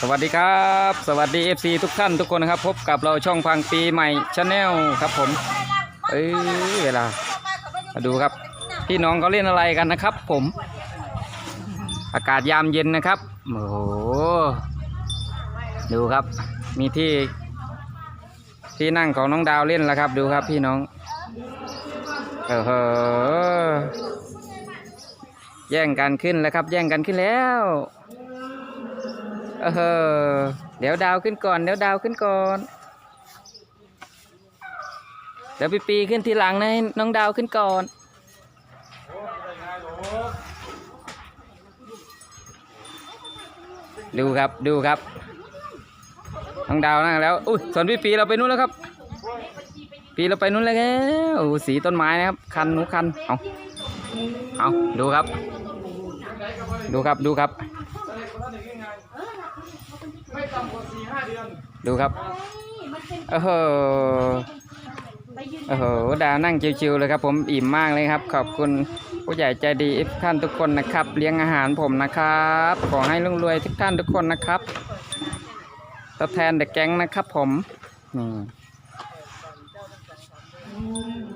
สวัสดีครับ สวัสดี FC ทุกท่านทุกคนนะครับ พบกับเราช่องพังปีใหม่ชาแนลครับผม เอ้ยเวลามาดูครับ พี่น้องเขาเล่นอะไรกันนะครับ ผม อากาศยามเย็นนะครับโอ้โหดูครับ มีที่ ที่นั่งของน้องดาวเล่นแล้วครับ ดูครับพี่น้องเออเหอแย่งกันขึ้นแล้วครับ แย่งกันขึ้นแล้ว เออเดี๋ยวดาวขึ้นก่อน เดี๋ยวดาวขึ้นก่อน เดี๋ยวปีปีขึ้นทีหลังนะให้น้องดาวขึ้นก่อน ดูครับดูครับน้องดาวนั่งแล้วอุ้ยส่วนพี่ปีเราไปนู้นแล้วครับ ปีเราไปนู้นแล้วโอ้สีต้นไม้นะครับ คันหนูคันเอาเอาดูครับ ดูครับดูครับ ดูครับโอ้โหโอ้โหดาวนั่งชิวๆเลยครับ ผมอิ่มมากเลยครับ ขอบคุณผู้ใหญ่ใจดีทุกท่านทุกคนนะครับ เลี้ยงอาหารผมนะครับ ขอให้ร่ำรวยทุกท่านทุกคนนะครับตัวแทนเด็กแก๊งนะครับผมนี่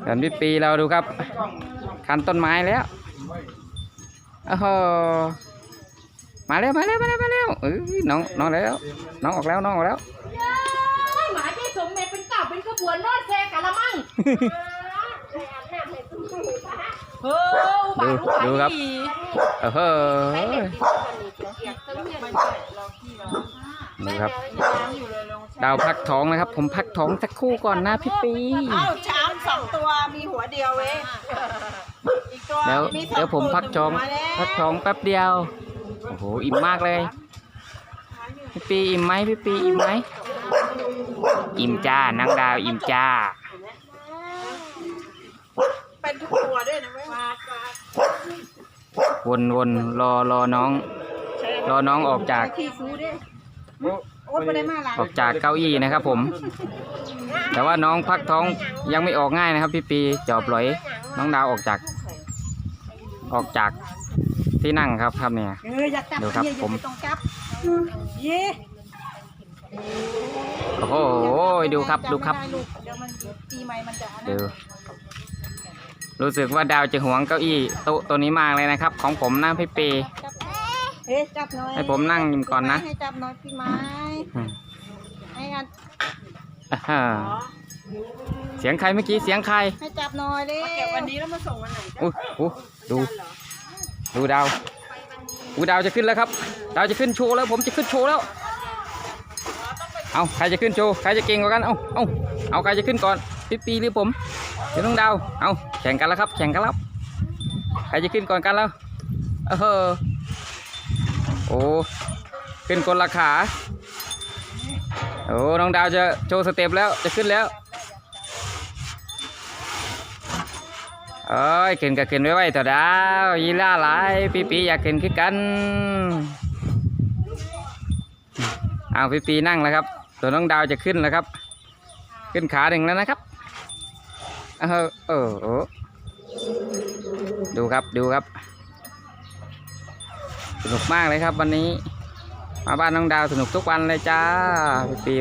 เห็นพี่ปีเราดูครับคันต้นไม้แล้วโอ้โห มาแล้วมาแล้วมาแล้วมาแล้วเอ้ยน้องน้องแล้ว น้องออกแล้วน้องออกแล้วหมาที่สมเด็จเป็นเก่าเป็นขบวนรอดแซกะละมังเฮ้ยดูดูครับเออเฮ้ยดูครับ ดาวพักท้องนะครับ ผมพักท้องสักครู่ก่อนนะพี่ปีเอ้าช้างสองตัวมีหัวเดียวเว้ยอีกตัวเดี๋ยวมีสองเดี๋ยวผมพักท้องมาแล้วพักท้องแป๊บเดียว โอ้โหอิ่มมากเลยพี่ปีอิ่มไหมพี่ปีอิ่มไหมอิ่มจ้านางดาวอิ่มจ้า เป็นทุกตัวด้วยนะเว้ยวนวนรอรอน้อง รอน้องออกจากที่ซูด้วยโอ๊ตไปได้มาหลังออกจากเก้าอี้นะครับผม แต่ว่าน้องพักท้องยังไม่ออกง่ายนะครับ พี่ปีจอบหลอย น้องดาวออกจาก ออกจาก ที่นั่งครับครับเนี่ย เอออยากจับดูครับเยี่ยผมอย่าไปต้องจับเย่โอ้โหดูครับดูครับจัไม่ได้ลูกเดี๋ยวมันปีใหม่มันจะอันดูนั้นรู้สึกว่าดาวจะหวงเก้าอี้โต๊ะตัวนี้มากเลยนะครับ ของผมนะพี่ปีเอ๊ะจับหน่อยให้ผมนั่งก่อนนะ ให้จับหน่อยพี่ไม้อืมให้กันอ่าฮะเสียงใครเมื่อกี้เสียงใครให้จับหน่อยดิเก็บวันนี้แล้วมาส่งวันไหนอุ้ยอู้ดู ดูดาวอูดาวจะขึ้นแล้วครับ ดาวจะขึ้นโชว์แล้ว ผมจะขึ้นโชว์แล้ว เอาใครจะขึ้นโชว์ ใครจะเก่งกว่ากัน เอาเอาเอาใครจะขึ้นก่อนพี่ปีหรือผมเดี๋ยวน้องดาว เอาแข่งกันแล้วครับ แข่งกันแล้ว ใครจะขึ้นก่อนกันแล้ว เออโอ้ขึ้นคนละขา โอ้ น้องดาวจะโชว์สเต็ปแล้ว จะขึ้นแล้ว เอ้ยขึ้นก็ขึ้นไว้ไว้ต่อดาวยีล่าหลายปีปีอยากขึ้นคือกันเอาปีปีนั่งแล้วครับ ตัวน้องดาวจะขึ้นแล้วครับ ขึ้นขาหนึ่งแล้วนะครับเออเออโอ้ดูครับดูครับสนุกมากเลยครับวันนี้ มาบ้านน้องดาวสนุกทุกวันเลยจ้าปีปี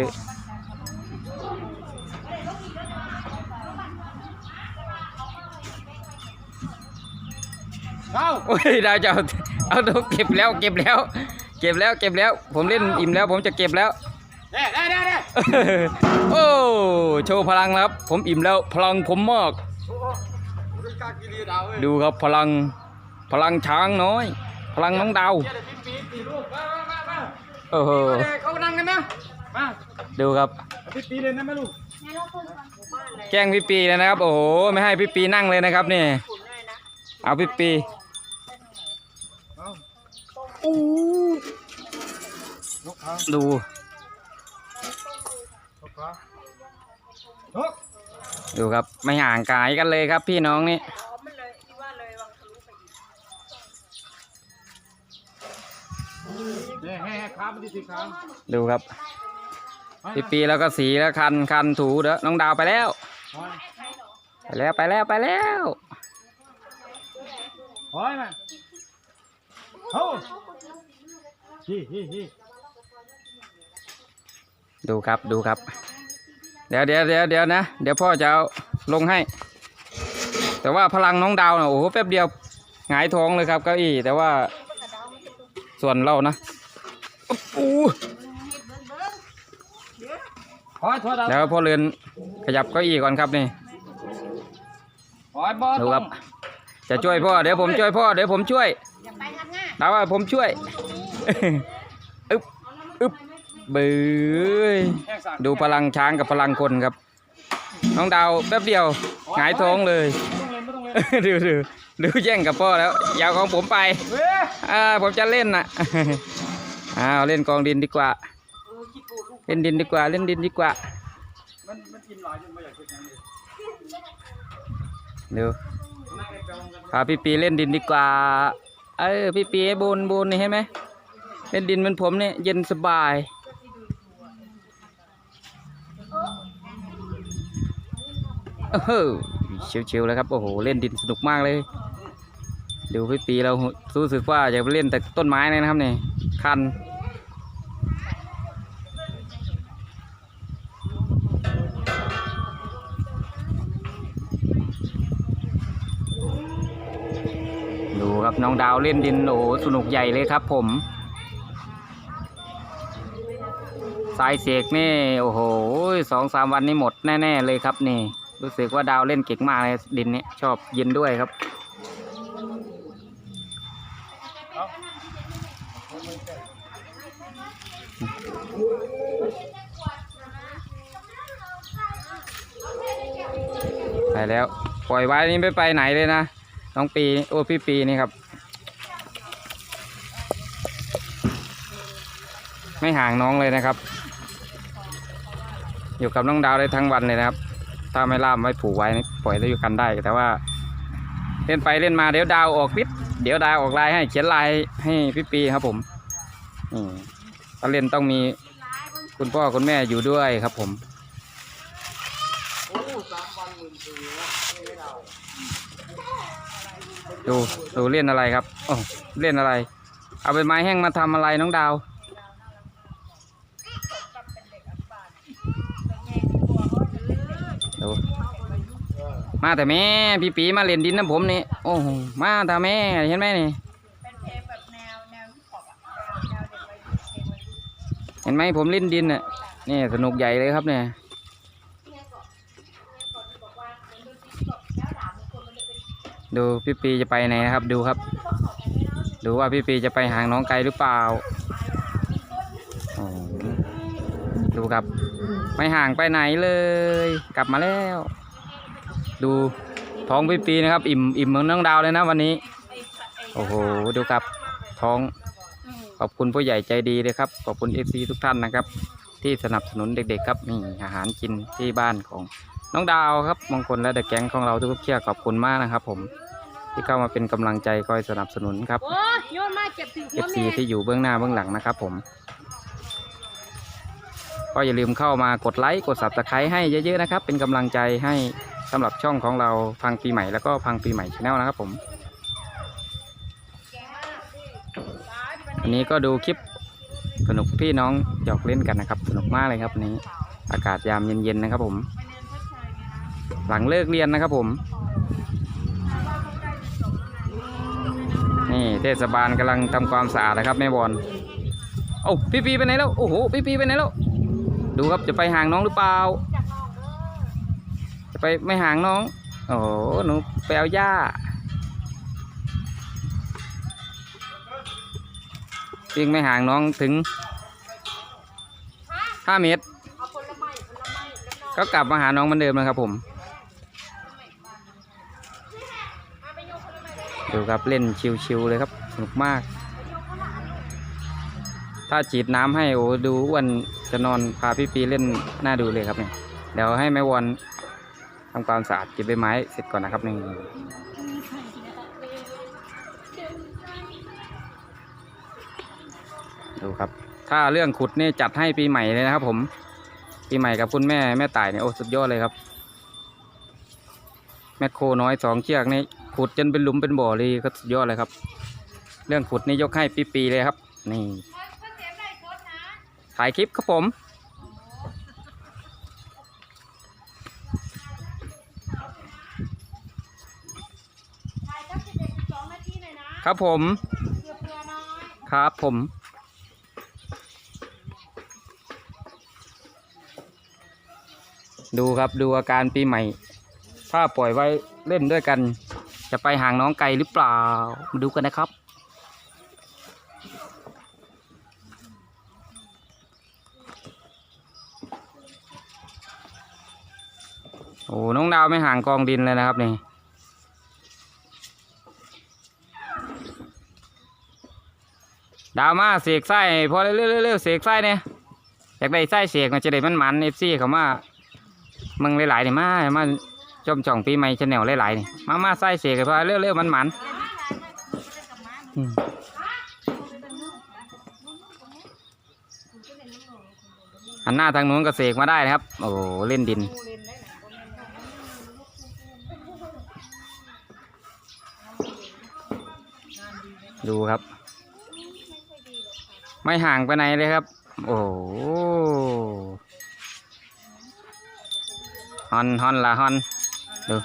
เอาโอ้ยดาวจะเอาเอาตัวเก็บแล้วเก็บแล้ว เก็บแล้วเก็บแล้ว ผมเล่นอิ่มแล้ว ผมจะเก็บแล้วเด้ได้ได้ได้โอ้โชว์พลังแล้วครับ ผมอิ่มแล้วพลังผมมากดูกากิรีดาวเว้ยดูครับพลังพลังช้างน้อย พลังน้องดาวเดี๋ยวปีปีปีลูกมามามาโอ้โหมาเด็กเขานั่งกันนะมาดูครับปีปีเลยนะแม่ลูกแกล้งพี่ปีเลยนะครับ โอ้โหไม่ให้พี่ปีนั่งเลยนะครับนี่เอาพี่ปี อู้ยกขาดูยกขายกดูครับ ไม่ห่างกายกันเลยครับพี่น้องนี่เด้ให้ให้ขามันดีสิขาดูครับพี่ปีแล้วก็สีแล้วคันคันถูเด้อน้องดาวไปแล้วไปแล้วไปแล้วไปแล้วโอ้ยมาโอ้ฮิฮิฮิ ดูครับดูครับ เดี๋ยวเดี๋ยวเดี๋ยวเดี๋ยวนะ เดี๋ยวพ่อจะเอาลงให้ แต่ว่าพลังน้องดาวนะโอ้โหแป๊บเดียวหงายท้องเลยครับเก้าอี้แต่ว่าส่วนเรานะอู้ขอให้โทษดาวแล้วพ่อเรือนขยับเก้าอี้ก่อนครับนี่ขอให้บอสดูครับ จะช่วยพ่อเดี๋ยวผมช่วยพ่อเดี๋ยวผมช่วยอย่าไปงัดง่าดาวว่าผมช่วย อึ๊บอึ๊บบื้อแห้งสั่นดูพลังช้างกับพลังคนครับ น้องดาวแป๊บเดียวหงายท้องเลยไม่ต้องเล่นไม่ต้องเล่นดูดูดูแย่งกับพ่อแล้วอยาวของผมไปเว้ยอ่าผมจะเล่นน่ะอ้าวเล่นกองดินดีกว่า เล่นดินดีกว่าเล่นดินดีกว่ามันมันกินหลายจนไม่อยากกินอย่างนี้ดูนั่งในแปลงกันพาพี่ปีเล่นดินดีกว่า เออพี่ปีบนบนนี่เห็นไหม เล่นดินเหมันผมเนี่ยเย็นสบาย โอ้โหชิวๆเลยครับ โอ้โห เล่นดินสนุกมากเลย ดูพี่ปีเรารู้สึกว่าอยากไปเล่นแต่ต้นไม้เลยนะครับเนี่ยคันดูครับน้องดาวเล่นดินโอ้สนุกใหญ่เลยครับผม สายเสกนี่โอ้โหสองสามวันนี้หมดแน่ ๆ เลยครับนี่ รู้สึกว่าดาวเล่นเก่งมากเลยดินนี้ชอบเย็นด้วยครับไปแล้ว ปล่อยไว้นี่ไม่ไปไหนเลยนะน้องปีโอ้พี่ปีนี่ครับ ไม่ห่างน้องเลยนะครับ อยู่กับน้องดาวได้ทั้งวันเลยนะครับ ถ้าไม่ล่ามไว้ผูกไว้นี่ปล่อยได้อยู่กันได้ แต่ว่า เล่นไปเล่นมาเดี๋ยวดาวออกพิษเดี๋ยวดาวออกลายให้เขียนลายให้พี่ปีครับผมนี่ถ้าเล่นต้องมีคุณพ่อคุณแม่อยู่ด้วยครับผมดูดูเล่นอะไรครับโอ้เล่นอะไร เอาเป็นไม้แห้งมาทำอะไรน้องดาว มาแต่แม่พี่ปีมาเล่นดินนะผมนี่โอ้โหมาแต่แม่เห็นไหมนี่เป็นเพลงแบบแนวแนวฮิปฮอปอะแนวแนวเด็กวัยรุ่นเพลงวัยรุ่นเห็นไหมผมเล่นดินน่ะนี่สนุกใหญ่เลยครับเนี่ยดูพี่ปีจะไปไหนนะครับดูครับ ดูว่าพี่ปีจะไปหางน้องไกลหรือเปล่าโอ้โหดูครับ ไม่ห่างไปไหนเลย กลับมาแล้ว ดูท้องพี่ปีนะครับ อิ่มอิ่มเหมือนน้องดาวเลยนะวันนี้ โอ้โหดูครับ ท้องขอบคุณผู้ใหญ่ใจดีเลยครับขอบคุณเอฟซีทุกท่านนะครับ ที่สนับสนุนเด็กๆครับนี่อาหารกินที่บ้านของน้องดาวครับมงคลและเดอะแก๊งของเราทุกๆเชียขอบคุณมากนะครับ ผมที่เข้ามาเป็นกำลังใจคอยสนับสนุนครับโอ้ยโยนมาเจ็บถึงหัว FC แม่ที่อยู่เบื้องหน้าเบื้องหลังนะครับ ผม ก็อย่าลืมเข้ามากดไลค์กด subscribe ให้เยอะๆนะครับ เป็นกำลังใจให้ สำหรับช่องของเราพังปีใหม่แล้วก็พังปีใหม่ชาแนลนะครับผมวันนี้ก็ดูคลิปสนุกพี่น้องหยอกเล่นกันนะครับ สนุกมากเลยครับนี้ อากาศยามเย็นๆนะครับผม หลังเลิกเรียนนะครับผม นี่เทศบาลกำลังทำความสะอาดนะครับแม่บอลโอ้พี่ปีไปไหนแล้ว โอ้โหพี่ปีไปไหนแล้ว ดูครับจะไปห่างน้องหรือเปล่า ไปไม่ห่างน้อง โอ้โหหนูไปเอาหญ้า วิ่งไม่ห่างน้องถึงห้าเมตรเอาผลไม้ผลไม้แล้วก็ก็กลับมาหาน้องเหมือนเดิมนะครับผม ดูครับเล่นชิวๆเลยครับ สนุกมาก ถ้าฉีดน้ำให้โอ้ดูอ้วนจะนอนพาพี่ปีเล่นน่าดูเลยครับเนี่ย เดี๋ยวให้แม่วอน ทำความสะอาดเก็บใบไม้เสร็จก่อนนะครับนี่ดูครับ ถ้าเรื่องขุดนี่จัดให้ปีใหม่เลยนะครับ ผมปีใหม่กับคุณแม่แม่ต่ายเนี่ยโอ้สุดยอดเลยครับ แมคโครน้อยสองเชือกนี่ขุดจนเป็นหลุมเป็นบ่อเลยก็สุดยอดเลยครับ เรื่องขุดนี่ยกให้ปีๆเลยครับ นี่ถ่ายคลิปครับผม ครับผมครับผม ดูครับดูอาการปีใหม่ ถ้าปล่อยไว้เล่นด้วยกัน จะไปห่างน้องไก่หรือเปล่า มาดูกันนะครับโอ้น้องดาวไม่ห่างกองดินเลยนะครับนี่ ดาวมาเสกไส้พอเร็วๆเร็วๆเสกไส้เนี่ยอยากได้ไส้เสกมันจะได้มันมันเอฟซีเขามามึงหลายๆนี่มามาจมจ่องปีใหม่ชาแนลหลายๆนี่มามาไส้เสกพอเร็วๆมันมันอันหน้าทางนู้นก็เสกมาได้นะครับ โอ้เล่นดินดูครับ ไม่ห่างไปไหนเลยครับ โอ้โหฮอนฮอนละฮอนดู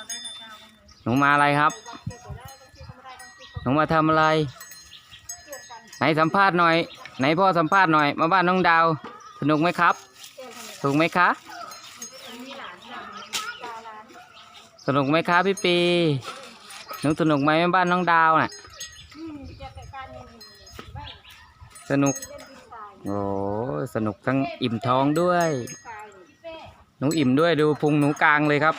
หนูมาอะไรครับ หนูมาทำอะไร ไหนสัมภาษณ์หน่อย ไหนพ่อสัมภาษณ์หน่อย มาบ้านน้องดาว สนุกไหมครับ ถูกไหมคะ สนุกไหมคะพี่ปี หนูสนุกไหมบ้านน้องดาวน่ะ สนุก โอ้สนุกทั้งอิ่มท้องด้วย หนูอิ่มด้วยดูพุงหนูกลางเลยครับ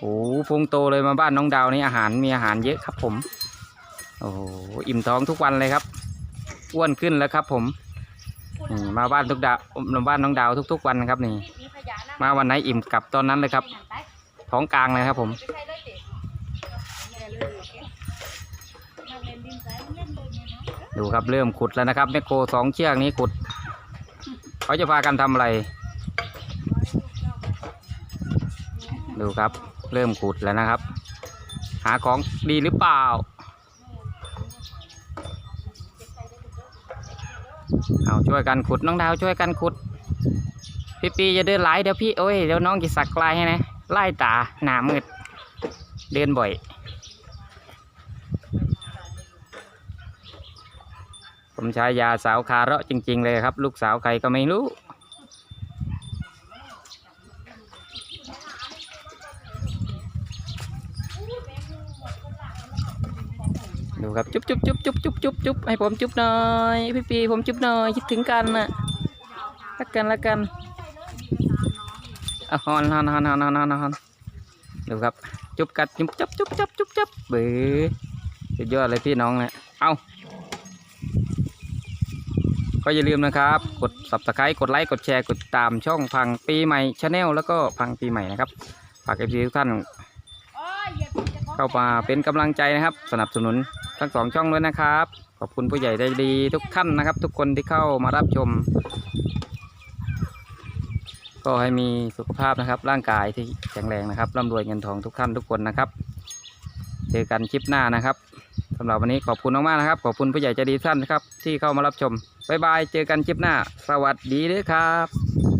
โอ้พุงโตเลยมาบ้านน้องดาวนี่อาหารมีอาหารเยอะครับ ผม โอ้อิ่มท้องทุกวันเลยครับอ้วนขึ้นแล้วครับ ผมมาบ้านทุกดาวบ้านน้องดาวทุก ๆ วันนะครับนี่ มาวันไหนอิ่มกลับตอนนั้นเลยครับ ท้องกลางเลยครับผมเดูครับเริ่มขุดแล้วนะครับแมคโครสองเชือกนี้ขุด เขาจะพากันทำอะไร ดูครับ เริ่มขุดแล้วนะครับ หาของดีหรือเปล่า เอาช่วยกันขุดน้องดาวช่วยกันขุด พี่ปีจะเดินหลายเดี๋ยวพี่โอ้ยเดี๋ยวน้องจะสักไลายให้นะไล่ตาหนามืดเดินบ่อย ผมใช้ยาสาวคาเระจริง ๆ เลยครับ ลูกสาวใครก็ไม่รู้ ดูครับ จุ๊บจุ๊บจุ๊บจุ๊บจุ๊บจุ๊บจุ๊บให้ผมจุ๊บหน่อย พี่ปีผมจุ๊บหน่อยคิดถึงกันนะรักกันรักกันอะฮอนฮอนฮอนฮอนฮอนฮอนอนดูครับ จุ๊บกัดจุ๊บจับจุ๊บจับจุ๊บจับเบื้อสุดยอดเลยพี่น้องเนี่ยเอา ก็อย่าลืมนะครับ กด subscribe กดไลค์กดแชร์กดติดตามช่องพังปีใหม่ชาแนลแล้วก็พังปีใหม่นะครับฝากเอฟซีทุกท่านเข้ามาเป็นกำลังใจนะครับ สนับสนุนทั้งสองช่องด้วยนะครับ ขอบคุณผู้ใหญ่ใจดีทุกท่านนะครับ ทุกคนที่เข้ามารับชม ก็ให้มีสุขภาพนะครับ ร่างกายที่แข็งแรงนะครับร่ำรวยเงินทองทุกท่านทุกคนนะครับ เจอกันคลิปหน้านะครับ สำหรับวันนี้ขอบคุณมากๆนะครับ ขอบคุณผู้ใหญ่ใจดีทุกท่านนะครับ ที่เข้ามารับชม บ๊ายบาย เจอกันคลิปหน้า สวัสดีด้วยครับ